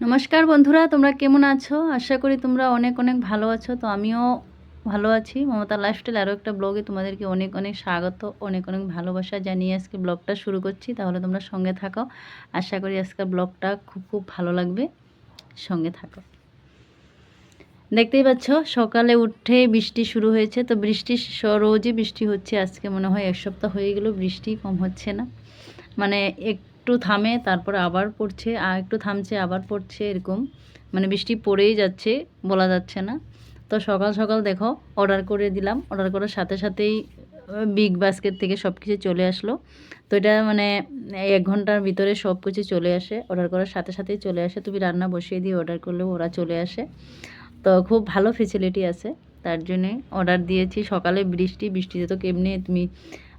নমস্কার বন্ধুরা, তোমরা কেমন আছো? আশা করি তোমরা অনেক অনেক ভালো আছো। তো আমিও ভালো আছি। মমতা লাইফস্টাইল আরও একটা ব্লগে তোমাদেরকে অনেক অনেক স্বাগত, অনেক অনেক ভালোবাসা জানিয়ে আজকে ব্লগটা শুরু করছি। তাহলে তোমরা সঙ্গে থাকো। আশা করি আজকের ব্লগটা খুব খুব ভালো লাগবে। সঙ্গে থাকো। দেখতেই পাচ্ছ, সকালে উঠে বৃষ্টি শুরু হয়েছে। তো বৃষ্টি রোজই বৃষ্টি হচ্ছে। আজকে মনে হয় এক সপ্তাহ হয়ে গেল বৃষ্টি কম হচ্ছে না। মানে একটু থামে, তারপরে আবার পড়ছে, আর একটু থামছে, আবার পড়ছে, এরকম। মানে বৃষ্টি পড়েই যাচ্ছে, বলা যাচ্ছে না। তো সকাল সকাল দেখো অর্ডার করে দিলাম। অর্ডার করার সাথে সাথেই বিগ বাস্কেট থেকে সব কিছু চলে আসলো। তো এটা মানে এক ঘণ্টার ভিতরে সব কিছু চলে আসে। অর্ডার করার সাথে সাথেই চলে আসে। তুমি রান্না বসিয়ে দিয়ে অর্ডার করলেও ওরা চলে আসে। তো খুব ভালো ফেসিলিটি আছে। তার জন্যে অর্ডার দিয়েছি। সকালে বৃষ্টি, বৃষ্টিতে তো কেমনি তুমি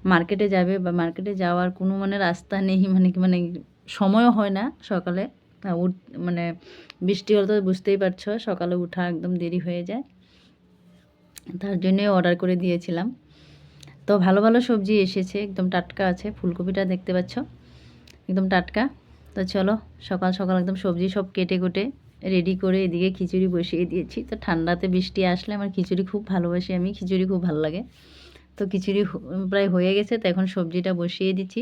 মার্কেটে যাবে বা মার্কেটে যাওয়ার কোনো মানে রাস্তা নেই মানে কি মানে সময়ও হয় না সকালে। উঠ মানে বৃষ্টি হলে তো বুঝতেই পারছ, সকালে উঠা একদম দেরি হয়ে যায়। তার জন্যে অর্ডার করে দিয়েছিলাম। তো ভালো ভালো সবজি এসেছে, একদম টাটকা আছে, ফুলকপিটা দেখতে পাচ্ছ, একদম টাটকা। তো চলো, সকাল সকাল একদম সবজি সব কেটে কুটে রেডি করে এদিকে খিচুড়ি বসিয়ে দিয়েছি। তো ঠান্ডাতে বৃষ্টি আসলে আমার খিচুড়ি খুব ভালোবাসি, আমি খিচুড়ি খুব ভালো লাগে। তো খিচুড়ি প্রায় হয়ে গেছে, তো এখন সবজিটা বসিয়ে দিচ্ছি।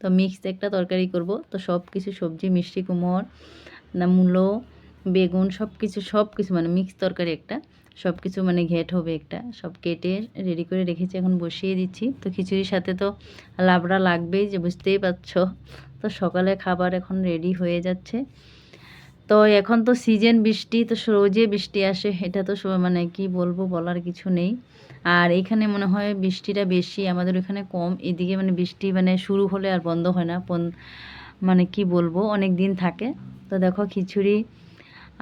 তো মিক্সড একটা তরকারি করব। তো সব কিছু সবজি, মিষ্টি, কুমড়, না মূলো, বেগুন সব কিছু সব কিছু মানে মিক্স তরকারি একটা। সব কিছু মানে ঘেট হবে একটা। সব কেটে রেডি করে রেখেছি, এখন বসিয়ে দিচ্ছি। তো খিচুড়ির সাথে তো লাবড়া লাগবেই যে বুঝতেই পারছ। তো সকালে খাবার এখন রেডি হয়ে যাচ্ছে। তো এখন তো সিজন বৃষ্টি, তো রোজে বৃষ্টি আসে। এটা তো মানে কি বলব বলার কিছু নেই। আর এখানে মনে হয় বৃষ্টিটা বেশি আমাদের এখানে কম এদিকে মানে বৃষ্টি মানে শুরু হলে আর বন্ধ হয় না মানে কি বলব অনেক দিন থাকে। তো দেখো খিচুড়ি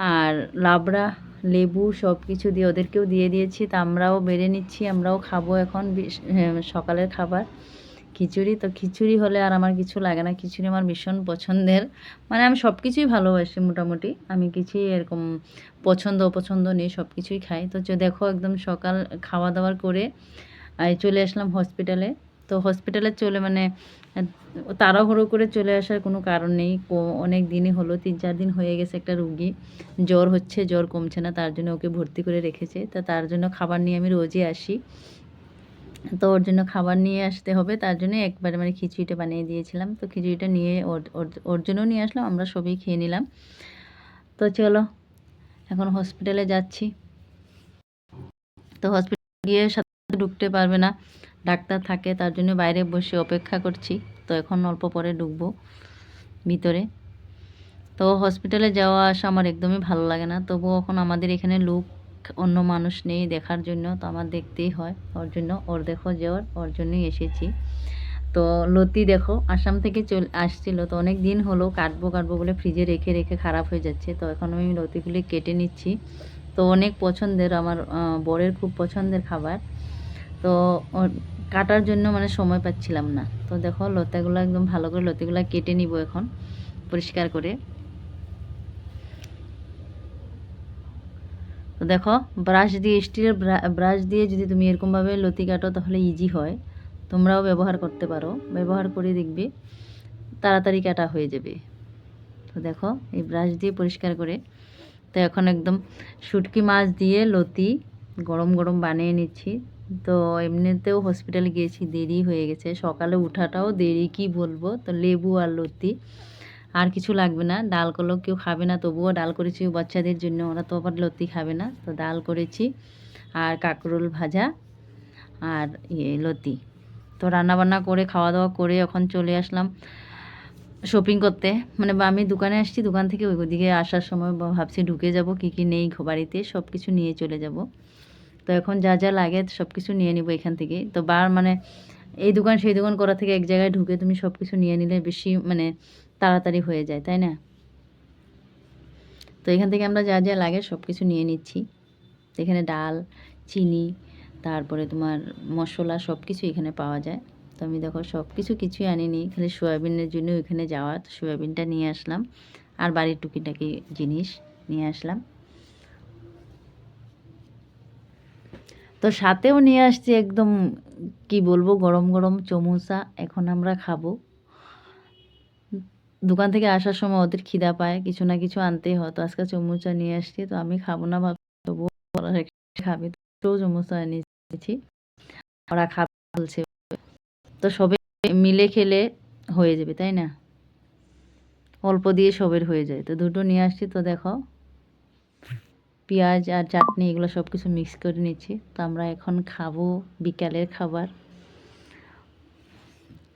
আর লাবড়া লেবু সব কিছু দিয়ে ওদেরকেও দিয়ে দিয়েছি তা আমরাও বেড়ে নিচ্ছি আমরাও খাব এখন হ্যাঁ, সকালের খাবার। খিচুড়ি তো খিচুড়ি হলে আর আমার কিছু লাগে না। খিচুড়ি আমার ভীষণ পছন্দের। মানে আমি সব কিছুই ভালোবাসি মোটামুটি। আমি কিছুই এরকম পছন্দ অপছন্দ নেই সব কিছুই খাই। তো দেখো একদম সকাল খাওয়া দাওয়ার করে চলে আসলাম হসপিটালে তো হসপিটালে চলে মানে তাড়াহুড়ো করে চলে আসার কোনো কারণ নেই। অনেক দিনই হলো, তিন চার দিন হয়ে গেছে একটা রুগী। জ্বর হচ্ছে, জ্বর কমছে না, তার জন্য ওকে ভর্তি করে রেখেছে। তা তার জন্য খাবার নিয়ে আমি রোজই আসি। তো ওর জন্য খাবার নিয়ে আসতে হবে, তার জন্য একবারে মানে খিচুড়িটা বানিয়ে দিয়েছিলাম। তো খিচুড়িটা নিয়ে ওর, ওর- জন্য নিয়ে আসলাম, আমরা সবই খেয়ে নিলাম। তো চলো, এখন হসপিটালে যাচ্ছি। তো হসপিটালে গিয়ে সাথে ঢুকতে পারবে না, ডাক্তার থাকে, তার জন্য বাইরে বসে অপেক্ষা করছি। তো এখন অল্প পরে ঢুকবো ভিতরে। তো হসপিটালে যাওয়া আসা আমার একদমই ভালো লাগে না, তবুও এখন আমাদের এখানে লোক অন্য মানুষ নেই দেখার জন্য, তো আমার দেখতেই হয়। ওর জন্য ওর দেখো জ্বর ওর ওর জন্যই এসেছি। তো লতি দেখো, আসাম থেকে চল, আসছিল। তো অনেক দিন হলো কাটবো কাটবো বলে ফ্রিজে রেখে রেখে খারাপ হয়ে যাচ্ছে। তো এখন আমি লতিগুলি কেটে নিচ্ছি। তো অনেক পছন্দের আমার বরের খুব পছন্দের খাবার। তো কাটার জন্য মানে সময় পাচ্ছিলাম না। তো দেখো লতাগুলো একদম ভালো করে লতিগুলো কেটে নিব এখন, পরিষ্কার করে। তো দেখো ব্রাশ দিয়ে স্টিলের ব্রাশ দিয়ে যদি তুমি এরকমভাবে লতি কাটো তাহলে ইজি হয়। তোমরাও ব্যবহার করতে পারো। ব্যবহার করে দেখবে তাড়াতাড়ি কাটা হয়ে যাবে। তো দেখো, এই ব্রাশ দিয়ে পরিষ্কার করে। তো এখন একদম শুটকি মাছ দিয়ে লতি গরম গরম বানিয়ে নিচ্ছি। তো এমনিতেও হসপিটালে গিয়েছি, দেরি হয়ে গেছে। সকালে উঠাটাও দেরি, কি বলব? তো লেবু আর লতি। আর কিছু লাগবে না। ডাল করলেও কেউ খাবে না, তবুও ডাল করেছি বাচ্চাদের জন্য, ওরা তো আবার লতি খাবে না। তো ডাল করেছি আর কাঁকরোল ভাজা আর ইয়ে লতি তো রান্নাবান্না করে খাওয়া দাওয়া করে এখন চলে আসলাম শপিং করতে। মানে আমি দোকানে আসছি, দোকান থেকে ওই দিকে আসার সময় ভাবছি ঢুকে যাব, কি কি নেই বাড়িতে সব কিছু নিয়ে চলে যাব। তো এখন যা যা লাগে সব কিছু নিয়ে নিব এখান থেকে। তো বার মানে এই দোকান, সেই দোকান করা থেকে এক জায়গায় ঢুকে তুমি সব কিছু নিয়ে নিলে বেশি মানে তাড়াতাড়ি হয়ে যায়, তাই না? তো এখান থেকে আমরা যা যা লাগে সব কিছু নিয়ে নিচ্ছি। এখানে ডাল, চিনি, তারপরে তোমার মশলা সব কিছু এখানে পাওয়া যায়। তো আমি দেখো সব কিছু কিছুই আনিনি, খালি সয়াবিনের জন্য ওইখানে যাওয়া, তো সয়াবিনটা নিয়ে আসলাম। আর বাড়ির টুকিটাকি জিনিস নিয়ে আসলাম। তো সাথেও নিয়ে আসছি একদম, কি বলব, গরম গরম চমোসা এখন আমরা খাব। দোকান থেকে আসার সময় ওদের খিদা পায়, কিছু না কিছু আনতেই হয়। তো আজকে চমুচা নিয়ে আসছি, তো আমি খাব না ভাব খাবে? তো চমুচা এনেছি। ওরা খাবে বলছে। তো সবে মিলে খেলে হয়ে যাবে, তাই না? অল্প দিয়ে সবের হয়ে যায়। তো দুটো নিয়ে আসছি, তো দেখো। পেঁয়াজ আর চাটনি, এগুলো সব কিছু মিক্স করে নিচ্ছি। তো আমরা এখন খাব বিকালের খাবার।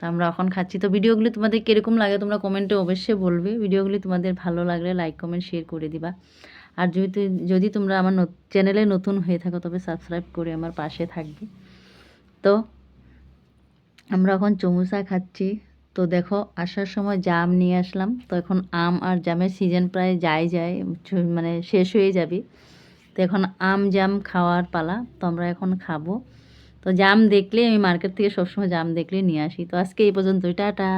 তো আমরা এখন খাচ্ছি। তো ভিডিওগুলি তোমাদের কীরকম লাগে তোমরা কমেন্টে অবশ্যই বলবে। ভিডিওগুলি তোমাদের ভালো লাগলে লাইক কমেন্ট শেয়ার করে দিবা। আর যদি যদি তোমরা আমার চ্যানেলে নতুন হয়ে থাকো, তবে সাবস্ক্রাইব করে আমার পাশে থাকবে। তো আমরা এখন চমুচা খাচ্ছি। তো দেখো, আসার সময় জাম নিয়ে আসলাম। তো এখন আম আর জামের সিজন প্রায় যায় যায় মানে শেষ হয়ে যাবে। তো এখন আম জাম খাওয়ার পালা। তো আমরা এখন খাব। তো জাম দেখলে আমি মার্কেট থেকে সবসময় জাম দেখলে নিয়ে আসি। তো আজকে এই পর্যন্তই, টাটা।